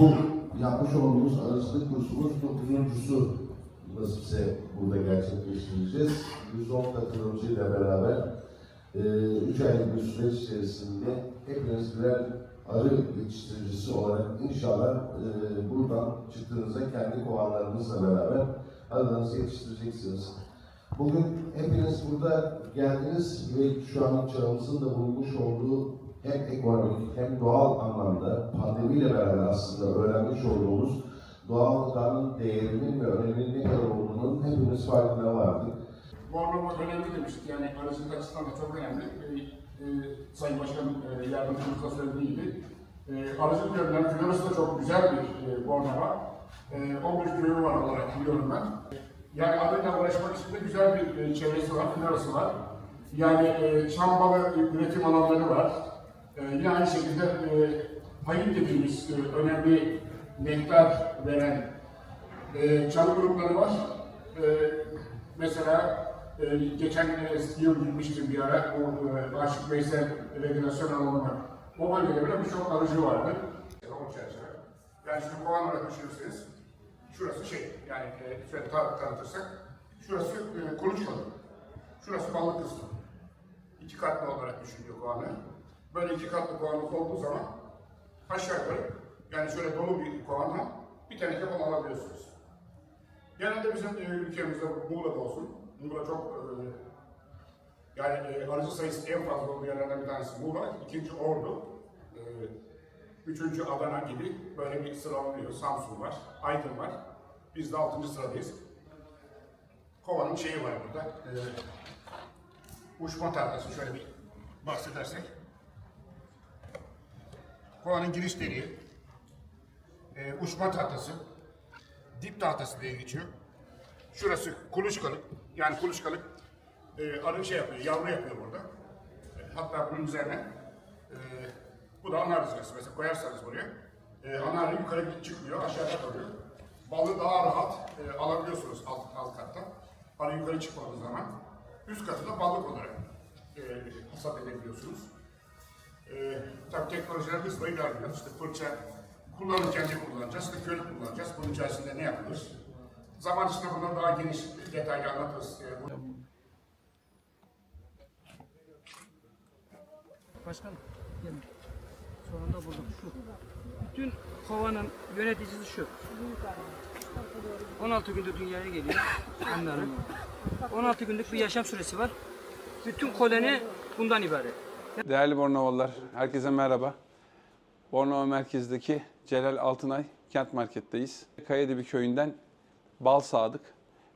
Bu yapmış olduğumuz aracılık kursumuz dokuzuncusu nasipse burada gerçekleştireceğiz. 110 katılımcıyla beraber 3 aylık bir süreç içerisinde hepiniz birer arı yetiştiricisi olarak inşallah e, buradan çıktığınızda kendi kovanlarınızla beraber arılarınızı yetiştireceksiniz. Bugün hepiniz burada geldiniz ve şu an çağımızın da bulmuş olduğu hem ekonomik hem doğal anlamda pandemiyle beraber aslında öğrenmiş olduğumuz doğal değerinin ve öneminin ne kadar olduğunun hepimiz farkına vardık. Bornova önemli demiştik yani aracılık açısından da çok önemli. Ee, e, Sayın Başkan e, yardımcımız da söylediği gibi. E, aracılık yönünden Florası da çok güzel bir e, Bornova. E, 11 köyü var olarak biliyorum ben. Yani arıyla uğraşmak için de güzel bir e, çevresi var, Florası var. Yani e, çam balı üretim alanları var. Yine aynı şekilde e, payın dediğimiz e, önemli nektar veren e, çalı grupları var. E, mesela e, geçen e, yıl gitmiştim bir ara, o e, Aşık Veysel Regülasyon Alanı'na. O bölgede bile birçok arıcı vardı. O çerçeve. Yani şimdi kovan olarak düşünürseniz, şurası şey, yani e, şöyle tar tanıtırsak, şurası e, kuluçkalı, şurası balık kısmı. İki katlı olarak düşünüyor kovanı. Böyle iki katlı kovanlık olduğu zaman aşağı yukarı, yani şöyle dolu bir kovanla bir teneke bal alabiliyorsunuz. Genelde bizim e, ülkemizde Muğla'da olsun, Muğla çok e, yani e, arıcı sayısı en fazla olduğu yerlerden bir tanesi Muğla, ikinci Ordu, üçüncü Adana gibi böyle bir sıralanıyor. Samsun var, Aydın var. Biz de altıncı sıradayız. Kovanın şeyi var burada. Uçma tahtası şöyle bir bahsedersek. Kovanın giriş deliği, e, uçma tahtası, dip tahtası diye geçiyor. Şurası kuluçkalık, yani kuluçkalık e, arı şey yapıyor, yavru yapıyor burada. E, hatta bunun üzerine e, bu da ana rızgası. Mesela koyarsanız buraya, e, ana arı yukarı çıkmıyor, aşağıda kalıyor. Balığı daha rahat e, alabiliyorsunuz alt, alt katta. Arı yukarı çıkmadığı zaman. Üst katı da balık olarak e, hasat edebiliyorsunuz. Ee, tabii teknolojiler hızla ilerliyor. İşte fırça kullanırken ne kullanacağız? İşte köl kullanacağız. Bunun içerisinde ne yapılır? Zaman içinde bunları daha geniş, detaylı anlatırız. Ee, bu- Başkanım, gelin. Sonunda buldum. Şu. Bütün kovanın yöneticisi şu. 16 günde dünyaya geliyor. Anlarım. 16 günlük bir yaşam süresi var. Bütün koloni bundan ibaret. Değerli Bornovalılar, herkese merhaba. Bornova merkezdeki Celal Altınay kent marketteyiz. Kayadebi köyünden bal sağdık.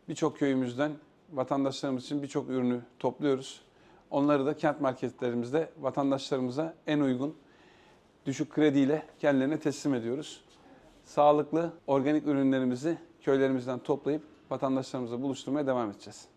Birçok köyümüzden vatandaşlarımız için birçok ürünü topluyoruz. Onları da kent marketlerimizde vatandaşlarımıza en uygun düşük krediyle kendilerine teslim ediyoruz. Sağlıklı, organik ürünlerimizi köylerimizden toplayıp vatandaşlarımıza buluşturmaya devam edeceğiz.